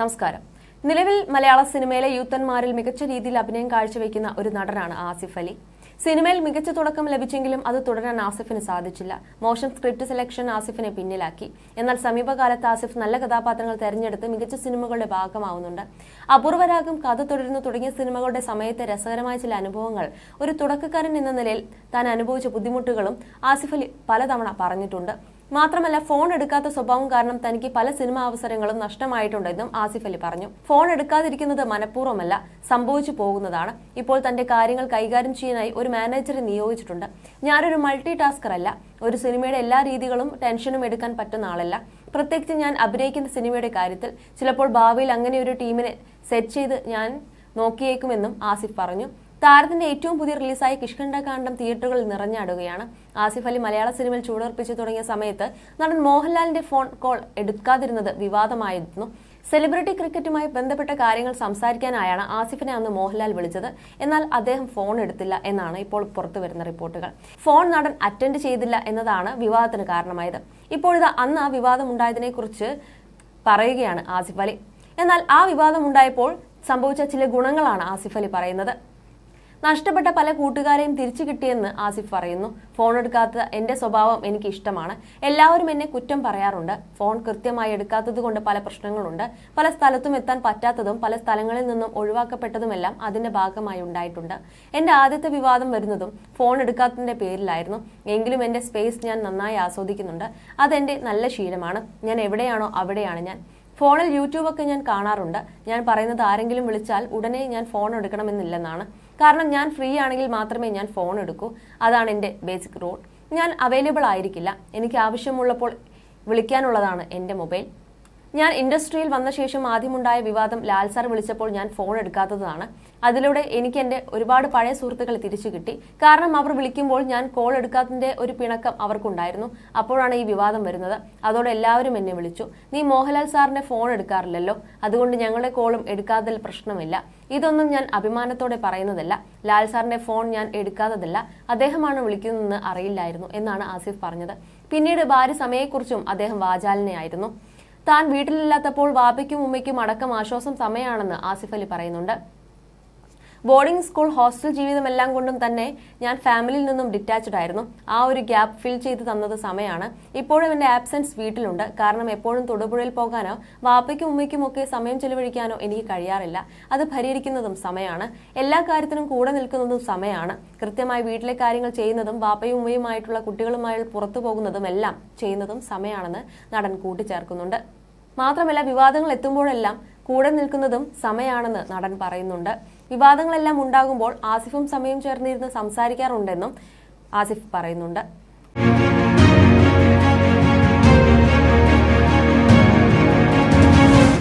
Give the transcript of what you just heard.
നമസ്കാരം. നിലവിൽ മലയാള സിനിമയിലെ യൂത്തന്മാരിൽ മികച്ച രീതിയിൽ അഭിനയം കാഴ്ചവെക്കുന്ന ഒരു നടനാണ് ആസിഫ് അലി. സിനിമയിൽ മികച്ച തുടക്കം ലഭിച്ചെങ്കിലും അത് തുടരാൻ ആസിഫിന് സാധിച്ചില്ല. മോശം സ്ക്രിപ്റ്റ് സെലക്ഷൻ ആസിഫിനെ പിന്നിലാക്കി. എന്നാൽ സമീപകാലത്ത് ആസിഫ് നല്ല കഥാപാത്രങ്ങൾ തെരഞ്ഞെടുത്ത് മികച്ച സിനിമകളുടെ ഭാഗമാവുന്നുണ്ട്. അപൂർവരാഗം കഥ തുടരുന്നു തുടങ്ങിയ സിനിമകളുടെ സമയത്തെ രസകരമായ ചില അനുഭവങ്ങൾ ഒരു തുടക്കക്കാരൻ എന്ന നിലയിൽ താൻ അനുഭവിച്ച ബുദ്ധിമുട്ടുകളും ആസിഫ് അലി പലതവണ പറഞ്ഞിട്ടുണ്ട്. മാത്രമല്ല ഫോൺ എടുക്കാത്ത സ്വഭാവം കാരണം തനിക്ക് പല സിനിമാ അവസരങ്ങളും നഷ്ടമായിട്ടുണ്ടെന്നും ആസിഫ് അലി പറഞ്ഞു. ഫോൺ എടുക്കാതിരിക്കുന്നത് മനഃപൂർവമല്ല സംഭവിച്ചു പോകുന്നതാണ്. ഇപ്പോൾ തന്റെ കാര്യങ്ങൾ കൈകാര്യം ചെയ്യാനായി ഒരു മാനേജറെ നിയോഗിച്ചിട്ടുണ്ട്. ഞാനൊരു മൾട്ടി ടാസ്കർ അല്ല. ഒരു സിനിമയുടെ എല്ലാ രീതികളും ടെൻഷനും എടുക്കാൻ പറ്റുന്ന ആളല്ല. പ്രത്യേകിച്ച് ഞാൻ അഭിനയിക്കുന്ന സിനിമയുടെ കാര്യത്തിൽ ചിലപ്പോൾ ഭാവിയിൽ അങ്ങനെ ഒരു ടീമിനെ സെറ്റ് ചെയ്ത് ഞാൻ നോക്കിയേക്കുമെന്നും ആസിഫ് പറഞ്ഞു. താരത്തിന്റെ ഏറ്റവും പുതിയ റിലീസായ കിഷ്കണ്ഠ കാണ്ഡം തിയേറ്ററുകളിൽ നിറഞ്ഞാടുകയാണ്. ആസിഫ് അലി മലയാള സിനിമയിൽ ചൂടുറപ്പിച്ചു തുടങ്ങിയ സമയത്ത് നടൻ മോഹൻലാലിന്റെ ഫോൺ കോൾ എടുക്കാതിരുന്നത് വിവാദമായിരുന്നു. സെലിബ്രിറ്റി ക്രിക്കറ്റുമായി ബന്ധപ്പെട്ട കാര്യങ്ങൾ സംസാരിക്കാനായാണ് ആസിഫിനെ അന്ന് മോഹൻലാൽ വിളിച്ചത്. എന്നാൽ അദ്ദേഹം ഫോൺ എടുത്തില്ല എന്നാണ് ഇപ്പോൾ പുറത്തു വരുന്ന റിപ്പോർട്ടുകൾ. ഫോൺ നടൻ അറ്റൻഡ് ചെയ്തില്ല എന്നതാണ് വിവാദത്തിന് കാരണമായത്. ഇപ്പോഴിത് അന്ന് ആ വിവാദം ഉണ്ടായതിനെ കുറിച്ച് പറയുകയാണ് ആസിഫ് അലി. എന്നാൽ ആ വിവാദം ഉണ്ടായപ്പോൾ സംഭവിച്ച ചില ഗുണങ്ങളാണ് ആസിഫ് അലി പറയുന്നത്. നഷ്ടപ്പെട്ട പല കൂട്ടുകാരെയും തിരിച്ചു കിട്ടിയെന്ന് ആസിഫ് പറയുന്നു. ഫോൺ എടുക്കാത്ത എന്റെ സ്വഭാവം എനിക്ക് ഇഷ്ടമാണ് എല്ലാവരും എന്നെ കുറ്റം പറയാറുണ്ട്. ഫോൺ കൃത്യമായി എടുക്കാത്തത് കൊണ്ട് പല പ്രശ്നങ്ങളുണ്ട്. പല സ്ഥലത്തും എത്താൻ പറ്റാത്തതും പല സ്ഥലങ്ങളിൽ നിന്നും ഒഴിവാക്കപ്പെട്ടതുമെല്ലാം അതിന്റെ ഭാഗമായി ഉണ്ടായിട്ടുണ്ട്. എന്റെ ആദ്യത്തെ വിവാദം വരുന്നതും ഫോൺ എടുക്കാത്തതിന്റെ പേരിലായിരുന്നു. എങ്കിലും എന്റെ സ്പേസ് ഞാൻ നന്നായി ആസ്വദിക്കുന്നുണ്ട്. അതെന്റെ നല്ല ശീലമാണ്. ഞാൻ എവിടെയാണോ അവിടെയാണ് ഞാൻ. ഫോണിൽ യൂട്യൂബൊക്കെ ഞാൻ കാണാറുണ്ട്. ഞാൻ പറയുന്നത് ആരെങ്കിലും വിളിച്ചാൽ ഉടനെ ഞാൻ ഫോൺ എടുക്കണമെന്നില്ലെന്നാണ്. കാരണം ഞാൻ ഫ്രീ ആണെങ്കിൽ മാത്രമേ ഞാൻ ഫോൺ എടുക്കൂ. അതാണ് എന്റെ ബേസിക് റൂൾ ഞാൻ അവൈലബിൾ ആയിരിക്കില്ല. എനിക്ക് ആവശ്യമുള്ളപ്പോൾ വിളിക്കാനുള്ളതാണ് എന്റെ മൊബൈൽ ഞാൻ ഇൻഡസ്ട്രിയിൽ വന്ന ശേഷം ആദ്യമുണ്ടായ വിവാദം ലാൽ സാർ വിളിച്ചപ്പോൾ ഞാൻ ഫോൺ എടുക്കാത്തതാണ്. അതിലൂടെ എനിക്ക് എന്റെ ഒരുപാട് പഴയ സുഹൃത്തുക്കളെ തിരിച്ചു കിട്ടി. കാരണം അവർ വിളിക്കുമ്പോൾ ഞാൻ കോൾ എടുക്കാത്തതിന്റെ ഒരു പിണക്കം അവർക്കുണ്ടായിരുന്നു. അപ്പോഴാണ് ഈ വിവാദം വരുന്നത്. അതോടെ എല്ലാവരും എന്നെ വിളിച്ചു. നീ മോഹൻലാൽ സാറിന്റെ ഫോൺ എടുക്കാറില്ലല്ലോ. അതുകൊണ്ട് ഞങ്ങളുടെ കോളും എടുക്കാത്തതിൽ പ്രശ്നമില്ല. ഇതൊന്നും ഞാൻ അഭിമാനത്തോടെ പറയുന്നതല്ല. ലാൽ സാറിന്റെ ഫോൺ ഞാൻ എടുക്കാത്തതല്ല. അദ്ദേഹമാണ് വിളിക്കുന്നതെന്ന് അറിയില്ലായിരുന്നു എന്നാണ് ആസിഫ് പറഞ്ഞത്. പിന്നീട് ഭാര്യ സമയെക്കുറിച്ചും അദ്ദേഹം വാചാലനയായിരുന്നു താൻ വീട്ടിലില്ലാത്തപ്പോൾ വാപ്പയ്ക്കും ഉമ്മയ്ക്കും അടക്കം ആശ്വാസം സമയമാണെന്ന് ആസിഫ് അലി പറയുന്നുണ്ട്. ബോർഡിംഗ് സ്കൂൾ ഹോസ്റ്റൽ ജീവിതമെല്ലാം കൊണ്ടും തന്നെ ഞാൻ ഫാമിലിയിൽ നിന്നും ഡിറ്റാച്ച്ഡ് ആയിരുന്നു. ആ ഒരു ഗ്യാപ്പ് ഫിൽ ചെയ്ത് തന്നത് സമയമാണ് ഇപ്പോഴും എന്റെ ആബ്സെൻസ് വീട്ടിലുണ്ട്. കാരണം എപ്പോഴും തൊടുപുഴയിൽ പോകാനോ വാപ്പയ്ക്കും ഉമ്മയ്ക്കും ഒക്കെ സമയം ചെലവഴിക്കാനോ എനിക്ക് കഴിയാറില്ല. അത് പരിഹരിക്കുന്നതും സമയമാണ് എല്ലാ കാര്യത്തിനും കൂടെ നിൽക്കുന്നതും സമയമാണ് കൃത്യമായി വീട്ടിലെ കാര്യങ്ങൾ ചെയ്യുന്നതും വാപ്പയും ഉമ്മയുമായിട്ടുള്ള കുട്ടികളുമായി പുറത്തു പോകുന്നതും എല്ലാം ചെയ്യുന്നതും സമയമാണെന്ന് നടൻ കൂട്ടിച്ചേർക്കുന്നുണ്ട്. മാത്രമല്ല വിവാദങ്ങൾ എത്തുമ്പോഴെല്ലാം കൂടെ നിൽക്കുന്നതും സമയാണെന്ന് നടൻ പറയുന്നുണ്ട്. വിവാദങ്ങളെല്ലാം ഉണ്ടാകുമ്പോൾ ആസിഫും സമയം ചേർന്നിരുന്ന് സംസാരിക്കാറുണ്ടെന്നും ആസിഫ് പറയുന്നുണ്ട്.